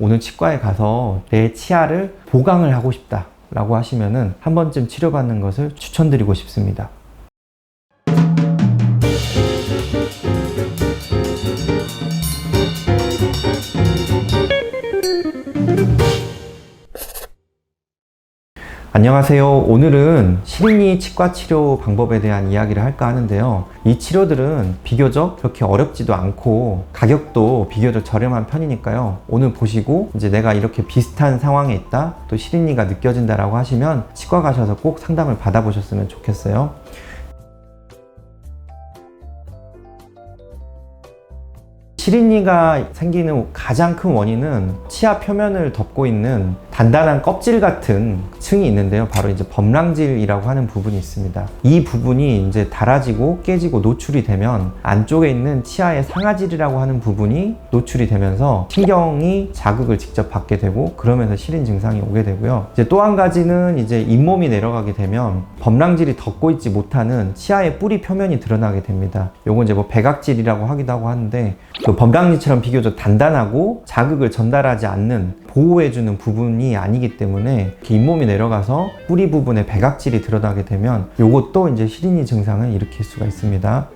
오늘 치과에 가서 내 치아를 보강을 하고 싶다. 라고 하시면은 한 번쯤 치료받는 것을 추천드리고 싶습니다. 안녕하세요. 오늘은 실린이 치과 치료 방법에 대한 이야기를 할까 하는데요. 이 치료들은 비교적 그렇게 어렵지도 않고 가격도 비교적 저렴한 편이니까요. 오늘 보시고 이제 내가 이렇게 비슷한 상황에 있다, 또 실린이가 느껴진다라고 하시면 치과 가셔서 꼭 상담을 받아보셨으면 좋겠어요. 시린이가 생기는 가장 큰 원인은 치아 표면을 덮고 있는 단단한 껍질 같은 층이 있는데요. 바로 이제 범랑질이라고 하는 부분이 있습니다. 이 부분이 이제 닳아지고 깨지고 노출이 되면 안쪽에 있는 치아의 상아질이라고 하는 부분이 노출이 되면서 신경이 자극을 직접 받게 되고 그러면서 시린 증상이 오게 되고요. 이제 또 한 가지는 이제 잇몸이 내려가게 되면 범랑질이 덮고 있지 못하는 치아의 뿌리 표면이 드러나게 됩니다. 요건 이제 뭐 백악질이라고 하기도 하고 하는데 그 범랑질처럼 비교적 단단하고 자극을 전달하지 않는 보호해주는 부분이 아니기 때문에 잇몸이 내려가서 뿌리 부분에 백악질이 드러나게 되면 요것도 이제 시린이 증상을 일으킬 수가 있습니다.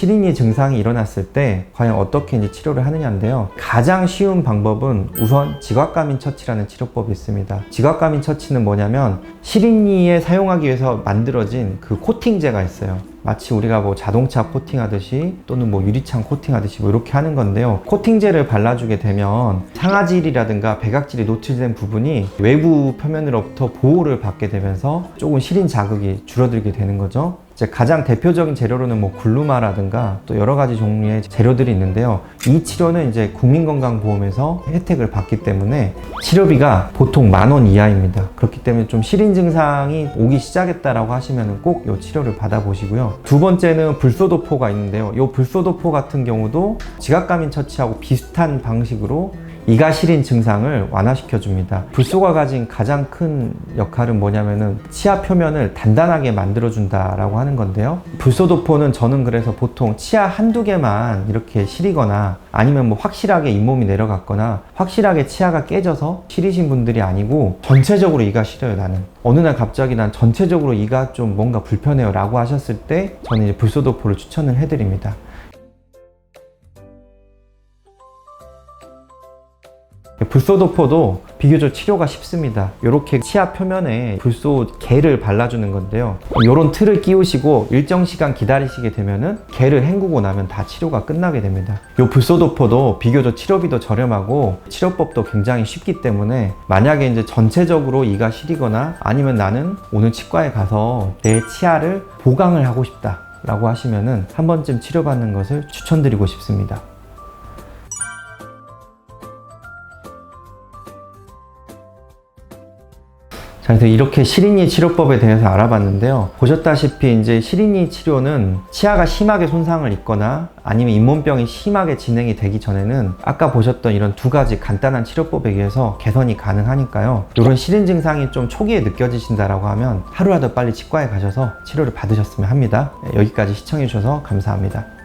시린이 증상이 일어났을 때 과연 어떻게 이제 치료를 하느냐인데요. 가장 쉬운 방법은 우선 지각감인 처치라는 치료법이 있습니다. 지각감인 처치는 뭐냐면 시린이에 사용하기 위해서 만들어진 그 코팅제가 있어요. 마치 우리가 뭐 자동차 코팅하듯이 또는 뭐 유리창 코팅하듯이 뭐 이렇게 하는 건데요. 코팅제를 발라주게 되면 상아질이라든가 백악질이 노출된 부분이 외부 표면으로부터 보호를 받게 되면서 조금 시린 자극이 줄어들게 되는 거죠. 가장 대표적인 재료로는 뭐 글루마라든가 또 여러 가지 종류의 재료들이 있는데요. 이 치료는 이제 국민건강보험에서 혜택을 받기 때문에 치료비가 보통 만 원 이하입니다. 그렇기 때문에 좀 시린 증상이 오기 시작했다라고 하시면 꼭 이 치료를 받아보시고요. 두 번째는 불소도포가 있는데요. 이 불소도포 같은 경우도 지각감인 처치하고 비슷한 방식으로 이가 시린 증상을 완화시켜 줍니다. 불소가 가진 가장 큰 역할은 뭐냐면은 치아 표면을 단단하게 만들어 준다라고 하는 건데요. 불소도포는 저는 그래서 보통 치아 한두 개만 이렇게 시리거나 아니면 뭐 확실하게 잇몸이 내려갔거나 확실하게 치아가 깨져서 시리신 분들이 아니고 전체적으로 이가 시려요 나는. 어느 날 갑자기 난 전체적으로 이가 좀 뭔가 불편해요 라고 하셨을 때 저는 이제 불소도포를 추천을 해드립니다. 불소도포도 비교적 치료가 쉽습니다. 이렇게 치아 표면에 불소 겔을 발라주는 건데요. 이런 틀을 끼우시고 일정 시간 기다리시게 되면은 겔을 헹구고 나면 다 치료가 끝나게 됩니다. 이 불소도포도 비교적 치료비도 저렴하고 치료법도 굉장히 쉽기 때문에 만약에 이제 전체적으로 이가 시리거나 아니면 나는 오늘 치과에 가서 내 치아를 보강을 하고 싶다. 라고 하시면은 한 번쯤 치료받는 것을 추천드리고 싶습니다. 그래서 이렇게 시린이 치료법에 대해서 알아봤는데요. 보셨다시피 이제 시린이 치료는 치아가 심하게 손상을 입거나 아니면 잇몸병이 심하게 진행이 되기 전에는 아까 보셨던 이런 두 가지 간단한 치료법에 의해서 개선이 가능하니까요. 이런 시린 증상이 좀 초기에 느껴지신다라고 하면 하루라도 빨리 치과에 가셔서 치료를 받으셨으면 합니다. 네, 여기까지 시청해 주셔서 감사합니다.